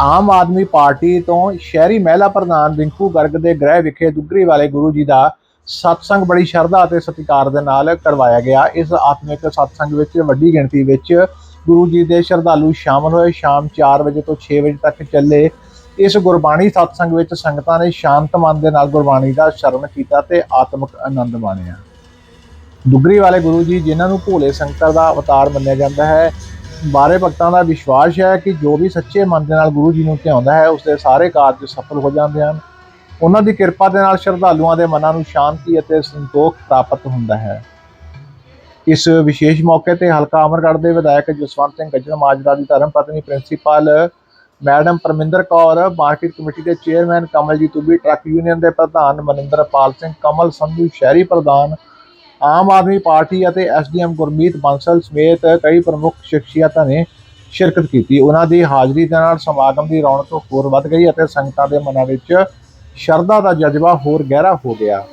ਆਮ Aadmi party ਤੋਂ ਸ਼ਹਿਰੀ ਮਹਿਲਾ ਪ੍ਰਧਾਨ ਰਿੰਕੂ ਗਰਗ ਦੇ ਗ੍ਰਹਿ ਵਿਖੇ ਦੁੱਗਰੀ ਵਾਲੇ ਗੁਰੂ ਜੀ ਦਾ ਸਤਸੰਗ ਬੜੀ ਸ਼ਰਧਾ ਅਤੇ ਸਤਿਕਾਰ ਦੇ ਨਾਲ ਕਰਵਾਇਆ ਗਿਆ। ਇਸ ਆਤਮਿਕ ਸਤਸੰਗ ਵਿੱਚ ਵੱਡੀ ਗਿਣਤੀ ਵਿੱਚ ਗੁਰੂ ਜੀ ਦੇ ਸ਼ਰਧਾਲੂ ਸ਼ਾਮਲ ਹੋਏ। ਸ਼ਾਮ 4 ਵਜੇ ਤੋਂ 6 ਵਜੇ ਤੱਕ ਚੱਲੇ। ਇਸ ਗੁਰਬਾਣੀ ਸਤਸੰਗ ਵਿੱਚ ਸੰਗਤਾਂ ਨੇ ਸ਼ਾਂਤ ਮਨ ਦੇ ਨਾਲ ਗੁਰਬਾਣੀ ਦਾ ਸ਼ਰਵਣ ਕੀਤਾ ਤੇ ਆਤਮਿਕ ਆਨੰਦ ਮਾਣਿਆ। ਦੁੱਗਰੀ ਵਾਲੇ ਗੁਰੂ ਜੀ, ਜਿਨ੍ਹਾਂ ਨੂੰ ਭੋਲੇ ਸ਼ੰਕਰ ਦਾ ਅਵਤਾਰ ਮੰਨਿਆ ਜਾਂਦਾ ਹੈ ਬਾਰੇ ਭਗਤਾਂ ਦਾ ਵਿਸ਼ਵਾਸ ਹੈ ਕਿ ਜੋ ਵੀ ਸੱਚੇ ਮਨ ਦੇ ਨਾਲ ਗੁਰੂ ਜੀ ਨੂੰ ਧਿਆਉਂਦਾ ਹੈ ਉਸ ਦੇ ਸਾਰੇ ਕਾਰਜ ਸਫਲ ਹੋ ਜਾਂਦੇ ਹਨ। ਉਹਨਾਂ ਦੀ ਕਿਰਪਾ ਦੇ ਨਾਲ ਸ਼ਰਧਾਲੂਆਂ ਦੇ ਮਨਾਂ ਨੂੰ ਸ਼ਾਂਤੀ ਅਤੇ ਸੰਤੋਖ ਪ੍ਰਾਪਤ ਹੁੰਦਾ ਹੈ। ਇਸ ਵਿਸ਼ੇਸ਼ ਮੌਕੇ ਤੇ ਹਲਕਾ ਅਮਰਗੜ੍ਹ ਦੇ ਵਿਧਾਇਕ ਜਸਵੰਤ ਸਿੰਘ ਗੱਜਣ ਮਾਜਰਾ ਦੀ ਧਰਮ ਪਤਨੀ principal madam Parminder Kaur, market committee ਦੇ chairman Kamaljit Tubi, truck union ਦੇ ਪ੍ਰਧਾਨ ਮਨਿੰਦਰਪਾਲ ਸਿੰਘ, ਕਮਲ ਸੰਧੂ ਸ਼ਹਿਰੀ ਪ੍ਰਧਾਨ ਆਮ ਆਦਮੀ ਪਾਰਟੀ ਅਤੇ ਐਸਡੀਐਮ ਗੁਰਮੀਤ ਬਾਂਸਲ ਸਮੇਤ ਕਈ ਪ੍ਰਮੁੱਖ ਸ਼ਖਸੀਅਤਾਂ ਨੇ ਸ਼ਿਰਕਤ ਕੀਤੀ। ਉਹਨਾਂ ਦੀ ਹਾਜ਼ਰੀ ਦੇ ਨਾਲ ਸਮਾਗਮ ਦੀ ਰੌਣਕ ਹੋਰ ਵੱਧ ਗਈ ਅਤੇ ਸੰਗਤਾਂ ਦੇ ਮਨਾਂ ਵਿੱਚ ਸ਼ਰਧਾ ਦਾ ਜਜ਼ਬਾ ਹੋਰ ਗਹਿਰਾ ਹੋ ਗਿਆ।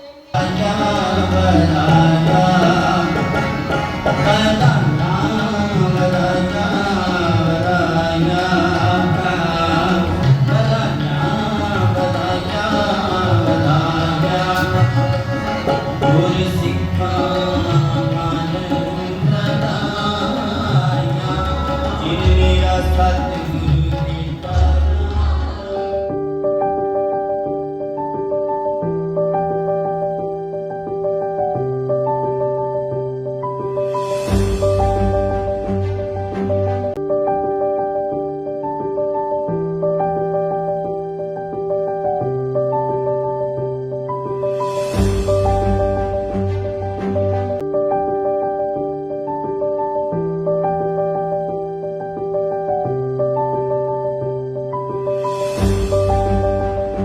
ਗੁਰ ਸਿੱਖਾਂ 三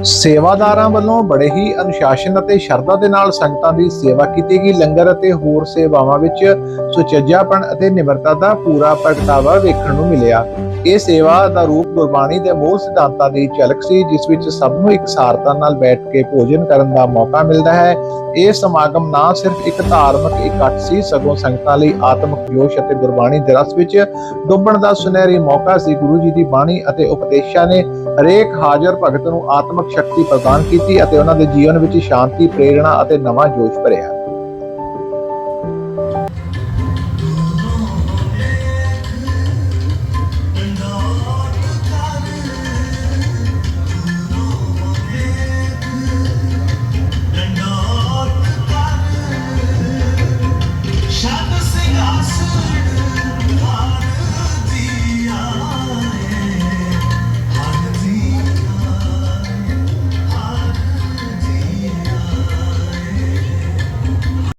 ਸੇਵਾਦਾਰਾਂ ਵੱਲੋਂ ਬੜੇ ਹੀ ਅਨੁਸ਼ਾਸਨ ਅਤੇ ਸ਼ਰਧਾ ਦੇ ਨਾਲ ਸੰਗਤਾਂ ਦੀ ਸੇਵਾ ਕੀਤੀ ਗਈ। ਲੰਗਰ ਅਤੇ ਹੋਰ ਸੇਵਾਵਾਂ ਵਿੱਚ ਸੁਚੱਜਾਪਣ ਅਤੇ ਨਿਮਰਤਾ ਦਾ ਪੂਰਾ ਪ੍ਰਗਟਾਵਾ ਵੇਖਣ ਨੂੰ ਮਿਲਿਆ। ਇਹ ਸੇਵਾ ਦਾ ਰੂਪ ਗੁਰਬਾਣੀ ਦੇ ਮੂਲ ਸਿਧਾਂਤਾਂ ਦੀ ਝਲਕ ਸੀ, ਜਿਸ ਵਿੱਚ ਸਭ ਨੂੰ ਇਕਸਾਰਤਾ ਨਾਲ ਬੈਠ ਕੇ ਭੋਜਨ ਕਰਨ ਦਾ ਮੌਕਾ ਮਿਲਦਾ ਹੈ। ਇਹ ਸਮਾਗਮ ਨਾ ਸਿਰਫ ਇੱਕ ਧਾਰਮਿਕ ਇਕੱਠ ਸੀ, ਸਗੋਂ ਸੰਗਤਾਂ ਲਈ ਆਤਮਿਕ ਜੋਸ਼ ਅਤੇ ਗੁਰਬਾਣੀ ਦੇ ਰਸ ਵਿੱਚ ਡੁੱਬਣ ਦਾ ਸੁਨਹਿਰੀ ਮੌਕਾ ਸੀ। ਗੁਰੂ ਜੀ ਦੀ ਬਾਣੀ ਅਤੇ ਉਪਦੇਸ਼ਾਂ ਨੇ ਹਰੇਕ ਹਾਜ਼ਰ ਭਗਤ ਨੂੰ ਆਤਮਿਕ ਸ਼ਕਤੀ ਪ੍ਰਦਾਨ ਕੀਤੀ ਅਤੇ ਉਹਨਾਂ ਦੇ ਜੀਵਨ ਵਿੱਚ ਸ਼ਾਂਤੀ ਪ੍ਰੇਰਣਾ ਅਤੇ ਨਵਾਂ ਜੋਸ਼ ਭਰਿਆ।